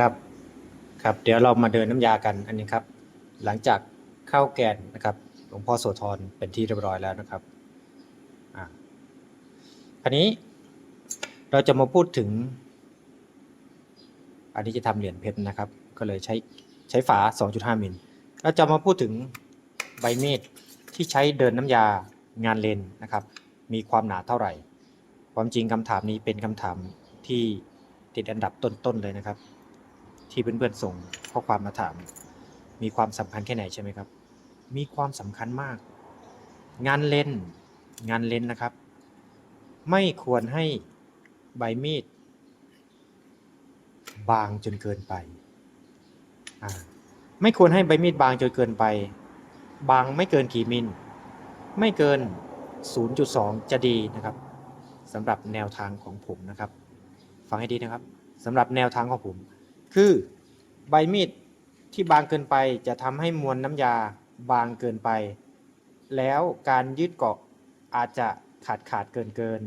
ครับครับ เดี๋ยวเรามาเดินน้ำยากันอันนี้ครับ หลังจากเข้าแกนนะครับหลวงพ่อโสธรเป็นที่เรียบร้อยแล้วนะครับอ่าคราวนี้เราจะมาพูดถึง อันนี้จะทำเหรียญเพชรนะครับ ก็เลยใช้ใช้ฝา 2.5 มิลเราจะมาพูดถึงใบมีดที่ใช้เดินน้ำยางานเลนนะครับ มีความหนาเท่าไหร่ ความจริงคำถามนี้เป็นคำถามที่ติดอันดับต้นๆเลยนะครับ ที่เพื่อนๆส่งข้อความมาถาม มีความสำคัญแค่ไหนใช่ไหมครับ มีความสำคัญมาก งานเลนงานเลนนะครับ ไม่ควรให้ใบมีด บางจนเกินไปไม่ควรให้ใบมีดบางจนเกินไป บางไม่เกินกี่มิล ไม่เกิน 0.2 จะดีนะครับสำหรับแนวทางของผมนะครับ ฟังให้ดีนะครับสำหรับแนวทางของผม คือใบมีดที่บางเกินไปจะทำให้มวลน้ำยาบางเกินไป แล้วการยืดเกาะอาจจะขาดขาดเกินเกิน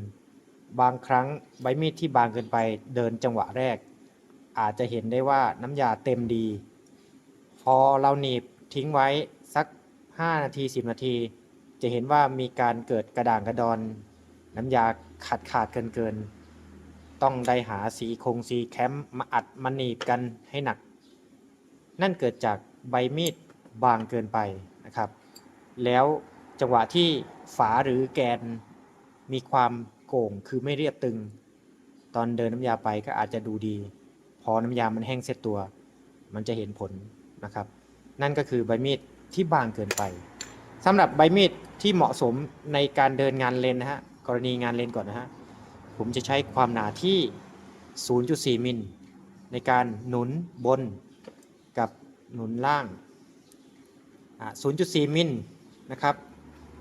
บางครั้งใบมีดที่บางเกินไปเดินจังหวะแรก อาจจะเห็นได้ว่าน้ำยาเต็มดี พอเราหนีบทิ้งไว้สัก 5 นาที 10 นาที จะเห็นว่ามีการเกิดกระด่างกระดอน น้ำยาขาดขาดเกินเกิน ต้องได้หาสีคงสีแคมมาอัดมาหนีบกันให้หนัก นั่นเกิดจากใบมีดบางเกินไปนะครับ แล้วจังหวะที่ฝาหรือแกนมีความโก่งคือไม่เรียบตึง ตอนเดินน้ำยาไปก็อาจจะดูดี พอน้ำยามันแห้งเซ็ตตัว มันจะเห็นผลนะครับ นั่นก็คือใบมีดที่บางเกินไปสำหรับใบมีดที่เหมาะสมในการเดินงานเลนนะฮะกรณีงานเลนก่อนนะฮะ ผมจะใช้ความหนาที่ 0.4 มิลในการหนุนบนกับหนุนล่าง 0.4 มิลนะครับ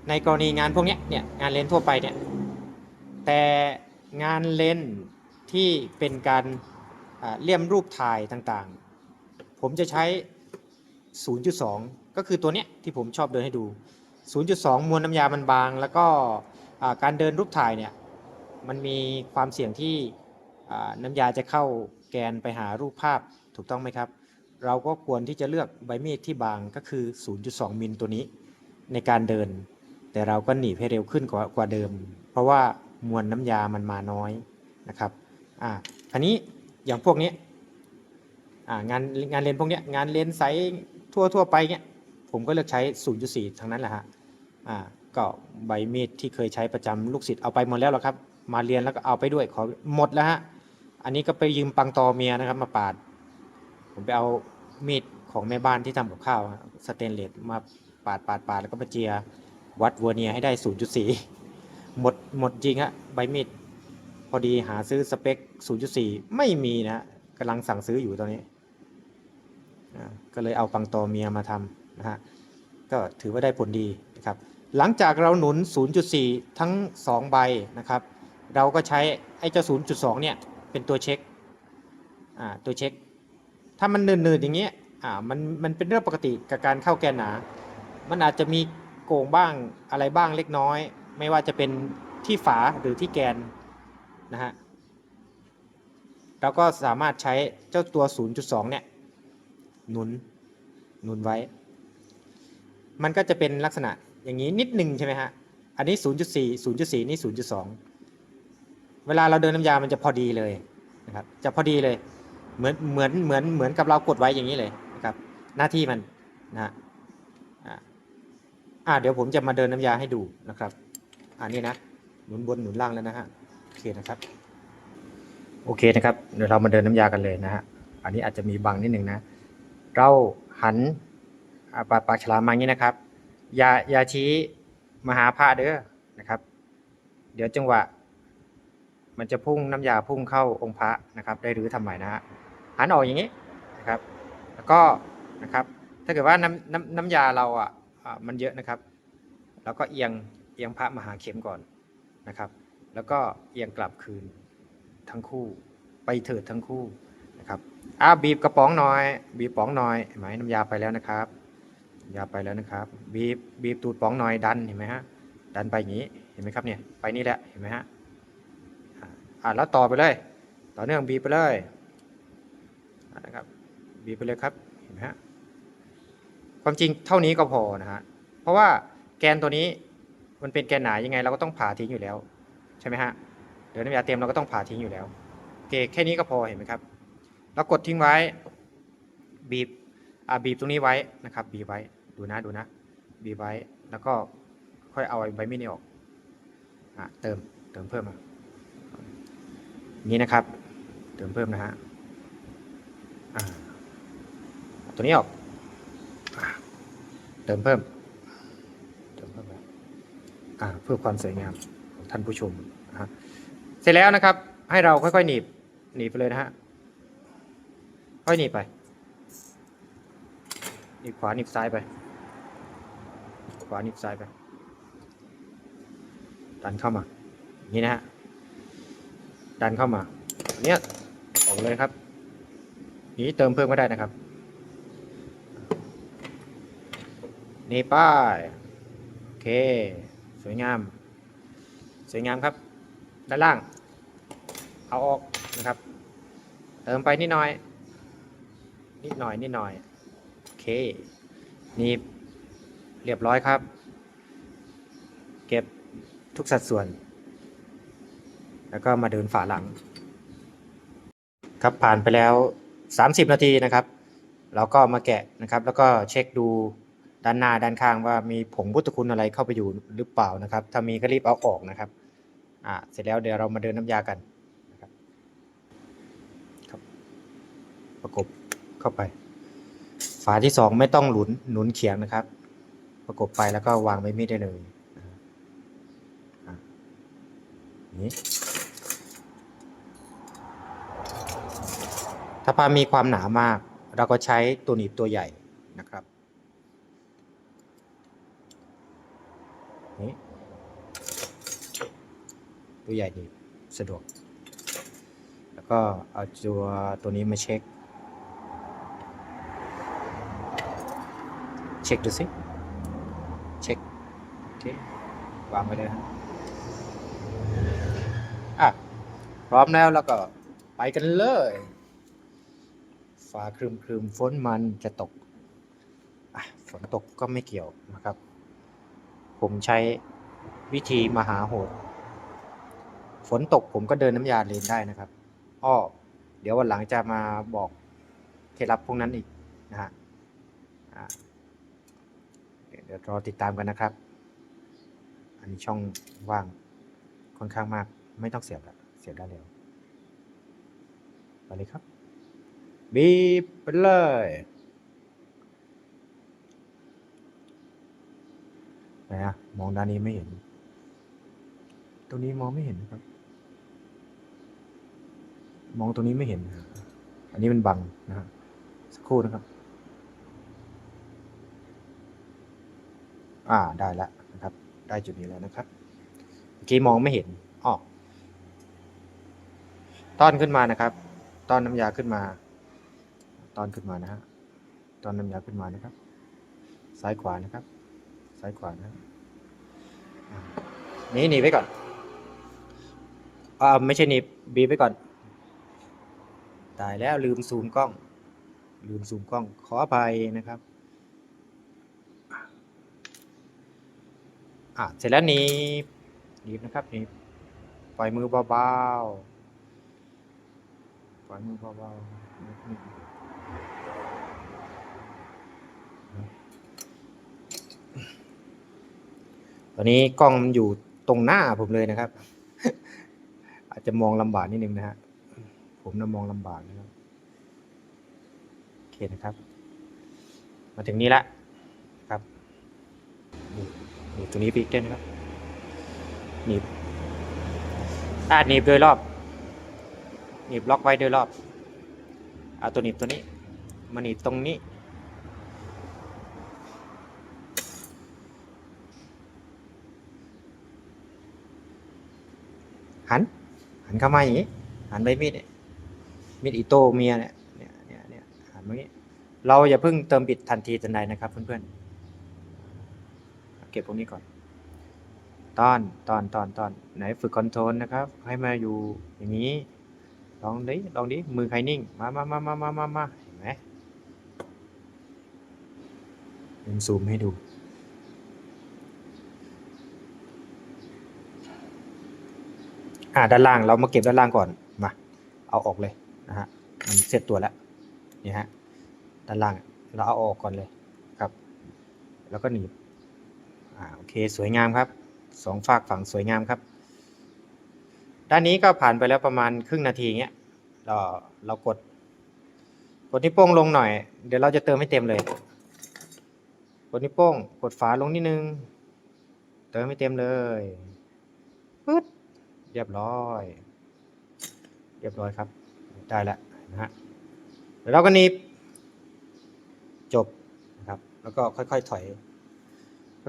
ในกรณีงานพวกนี้เนี่ยงานเลนทั่วไปเนี่ยแต่งานเลนที่เป็นการเลี่ยมรูปถ่ายต่างๆ ผมจะใช้ 0.2 ก็คือตัวเนี้ยที่ผมชอบเดินให้ดู 0.2 มวลน้ำยามันบาง แล้วก็การเดินรูปถ่ายเนี่ย มันมีความเสี่ยงที่น้ำยาจะเข้าแกนไปหารูปภาพถูกต้องไหมครับ เราก็ควรที่จะเลือกใบมีดที่บางก็คือ 0.2 มิลตัวนี้ในการเดิน แต่เราก็หนีให้เร็วขึ้นกว่ากว่าเดิม เพราะว่ามวลน้ำยามันมาน้อยนะครับอ่าอันนี้อย่างพวกนี้อ่างานงานเลนพวกนี้งานเลนไซส์ทั่วทั่วไปเนี้ยผมก็เลือกใช้ 0.4 ทั้งนั้นแหละฮะอ่าก็ใบมีดที่เคยใช้ประจำลูกศิษย์เอาไปหมดแล้วหรอครับ มาเรียนแล้วก็เอาไปด้วยขอหมดแล้วฮะอันนี้ก็ไปยืมปังตอเมียนะครับ มาปาด ผมไปเอามีดของแม่บ้านที่ทำกับข้าวสเตนเลสมาปาดปาดปาดแล้วก็มาเจียวัดวอร์เนียให้ได้ 0.4 หมดหมดจริงฮะใบมีดพอดีหาซื้อสเปค 0.4 ไม่มีนะกำลังสั่งซื้ออยู่ตอนนี้ก็เลยเอาปังตอเมียมาทำนะฮะก็ถือว่าได้ผลดีนะครับหลังจากเราหนุน 0.4 ทั้ง 2 ใบนะครับ เราก็ใช้ไอ้เจ้า 0.2 เนี่ย เป็นตัวเช็คอ่าตัวเช็ค ถ้ามันเนินๆอย่างเงี้ยอ่ามันมันเป็นเรื่องปกติกับการเข้าแกนหนา มันอาจจะมีโก่งบ้างอะไรบ้างเล็กน้อย ไม่ว่าจะเป็นที่ฝาหรือที่แกนนะฮะเราก็สามารถใช้เจ้าตัว 0.2 เนี่ยหนุนหนุนไว้ มันก็จะเป็นลักษณะอย่างนี้นิดหนึ่งใช่ไหมฮะ อันนี้ 0.4 0.4 นี่ 0.2 เวลาเราเดินน้ำยามันจะพอดีเลยนะครับ จะพอดีเลย เหมือนเหมือนเหมือนเหมือนกับเรากดไว้อย่างนี้เลยนะครับ หน้าที่มันนะฮะอ่าเดี๋ยวผมจะมาเดินน้ำยาให้ดูนะครับ อันนี้นะหนุนบนหนุนล่างแล้วนะฮะโอเคนะครับ โอเคนะครับเดี๋ยวเรามาเดินน้ำยากันเลยนะฮะอันนี้อาจจะมีบังนิดหนึ่งนะ เราหันอ่าปากปากฉลามมาอย่างนี้นะครับอย่าอย่าชี้มาหาพระเด้อนะครับ เดี๋ยวจังหวะ มันจะพุ่งน้ำยาพุ่งเข้าองค์พระนะครับ ได้หรือทำใหม่นะฮะหันออกอย่างนี้นะครับ แล้วก็นะครับถ้าเกิดว่าน้ำน้ำน้ำยาเราอะมันเยอะนะครับ แล้วก็เอียงเอียงพระมหาเข็มก่อนนะครับ แล้วก็เอียงกลับคืนทั้งคู่ไปเถิดทั้งคู่นะครับอ่าบีบกระป๋องหน่อย บีบป๋องหน่อยเห็นไหมน้ำยาไปแล้วนะครับยาไปแล้วนะครับ บีบบีบตูดป๋องหน่อยดันเห็นไหมฮะดันไปอย่างนี้เห็นไหมครับเนี่ยไปนี่แหละเห็นไหมฮะ อ่าแล้วต่อไปเลย ต่อเนื่องบีไปเลยนะครับบีไปเลยครับเห็นไหมฮะความจริงเท่านี้ก็พอนะฮะเพราะว่าแกนตัวนี้มันเป็นแกนหนายังไงเราก็ต้องผ่าทิ้งอยู่แล้วใช่ไหมฮะเดี๋ยวน้ำยาเต็มเราก็ต้องผ่าทิ้งอยู่แล้วโอเคแค่นี้ก็พอเห็นไหมครับแล้วกดทิ้งไว้บีบอ่าบีบตรงนี้ไว้นะครับบีบไว้ดูนะดูนะบีบไว้แล้วก็ค่อยเอาไอ้ใบมีดนี้ออกอะเติมเติมเพิ่มมา นี้นะครับ เติมเพิ่มนะฮะตัวนี้ออกเติมเพิ่มเติมเพิ่มเพื่อความสวยงามของท่านผู้ชมนะฮะเสร็จแล้วนะครับ ให้เราค่อยๆหนีบหนีบไปเลยนะฮะค่อยหนีบไปหนีบขวาหนีบซ้ายไป ขวาหนีบซ้ายไปดันเข้ามาอย่างนี้นะฮะ ดันเข้ามาอันเนี้ยออกเลยครับนี้เติมเพิ่มก็ได้นะครับ นี่ป้ายโอเค สวยงาม สวยงามครับ ด้านล่าง เอาออกนะครับ เติมไปนิดหน่อย นิดหน่อยนิดหน่อยโอเค นี่เรียบร้อยครับ เก็บทุกสัดส่วน แล้วก็มาเดินฝาหลัง ครับผ่านไปแล้ว 30 นาทีนะครับเราก็มาแกะนะครับ แล้วก็เช็คดูด้านหน้าด้านข้างว่ามีผงพุทธคุณอะไรเข้าไปอยู่หรือเปล่านะครับ ถ้ามีก็รีบเอาออกนะครับอ่าเสร็จแล้วเดี๋ยวเรามาเดินน้ำยากันนะครับครับ ประกบเข้าไป ฝาที่สองไม่ต้องหลุนหนุนเขียงนะครับ ประกบไปแล้วก็วางไว้มีดได้เลยอะนี่ ถ้าผ้ามีความหนามาก เราก็ใช้ตัวหนีบตัวใหญ่นะครับนี่ตัวใหญ่ดีสะดวก แล้วก็เอาตัวตัวนี้มาเช็ค เช็คดูสิ เช็คโอเควางไปเลยฮะอะ พร้อมแล้วแล้วก็ไปกันเลย ฟ้าครึมครึมฝนมันจะตกฝนตกก็ไม่เกี่ยวนะครับ ผมใช้วิธีมหาโหด ฝนตกผมก็เดินน้ำยาเลนได้นะครับอ้อเดี๋ยววันหลังจะมาบอกเคล็ดลับพวกนั้นอีกนะฮะเดี๋ยวรอติดตามกันนะครับ อันนี้ช่องว่างค่อนข้างมาก ไม่ต้องเสียบละเสียบได้เร็วไปเลยครับ บีบไปเลย ไหนอะมองด้านนี้ไม่เห็น ตรงนี้มองไม่เห็นครับ มองตรงนี้ไม่เห็น อันนี้มันบังนะฮะสักครู่นะครับ อ่าได้แล้วนะครับ ได้จุดนี้แล้วนะครับเมื่อกี้มองไม่เห็นอ๋อต้อนขึ้นมานะครับ ต้อนน้ำยาขึ้นมา ตอนขึ้นมานะฮะตอนน้ำยาขึ้นมานะครับ ซ้ายขวานะครับ ซ้ายขวานะนี่หนีไว้ก่อนอ่าไม่ใช่หนีบบีไว้ก่อน ตายแล้วลืมซูมกล้อง ลืมซูมกล้อง ขออภัยนะครับอะเสร็จแล้วหนีหนีนะครับหนีปล่อยมือเบาๆ ปล่อยมือเบาๆ ตอนนี้กล้องมันอยู่ตรงหน้าผมเลยนะครับ อาจจะมองลำบากนิดนึงนะฮะ ผมนะมองลำบากนะครับ โอเคนะครับ มาถึงนี้ละครับหนีบตรงนี้ไปอีกด้ยนะครับหนีบอ่าหนีบโดยรอบหนีบล็อกไว้โดยรอบเอาตัวหนีบตัวนี้ มาหนีบตรงนี้ หัน หันเข้ามาอย่างนี้ หันไปมีดเนี่ยมีดอิโต้เมียเนี่ยเนี่ยเนี่ยเนี่ยหันมาอนี้ เราอย่าเพิ่งเติมบิดทันทีทันใดนะครับเพื่อนๆเก็บพวกนี้ก่อนตอนตอนตอนตอนไหนฝึกคอนโทรลนะครับ ให้มาอยู่อย่างนี้ ลองดิลองดิมือใครนิ่ง มามามามามามาเห็นไหมซูมให้ดู อ่าด้านล่างเรามาเก็บด้านล่างก่อนมาเอาออกเลยนะฮะมันเสร็จตัวแล้วนี่ฮะด้านล่างเราเอาออกก่อนเลยครับ แล้วก็หนีบอ่าโอเคสวยงามครับสองฝากฝั่งสวยงามครับ ด้านนี้ก็ผ่านไปแล้วประมาณครึ่งนาทีเงี้ยเราเรากด กดนิ้วโป้งลงหน่อย เดี๋ยวเราจะเติมให้เต็มเลย กดนิ้วโป้ง กดฝาลงนิดนึง เติมให้เต็มเลยปึ๊ด เรียบร้อย เรียบร้อยครับ ได้แล้วนะฮะเดี๋ยวเราก็นีบจบนะครับ แล้วก็ค่อยๆถอย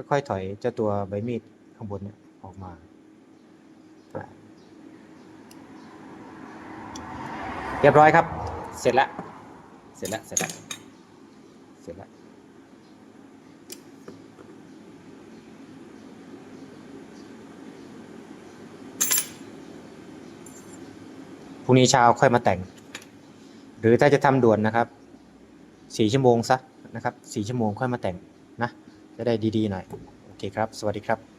ค่อยๆถอยเจ้าตัวใบมีดข้างบนเนี่ยออกมาเรียบร้อยครับ เสร็จแล้ว เสร็จแล้ว เสร็จแล้ว เสร็จแล้ว พรุ่งนี้เช้าค่อยมาแต่ง หรือถ้าจะทำด่วนนะครับสี่ชั่วโมงซะนะครับสี่ชั่วโมงค่อยมาแต่งนะจะได้ดีๆหน่อยโอเคครับ สวัสดีครับ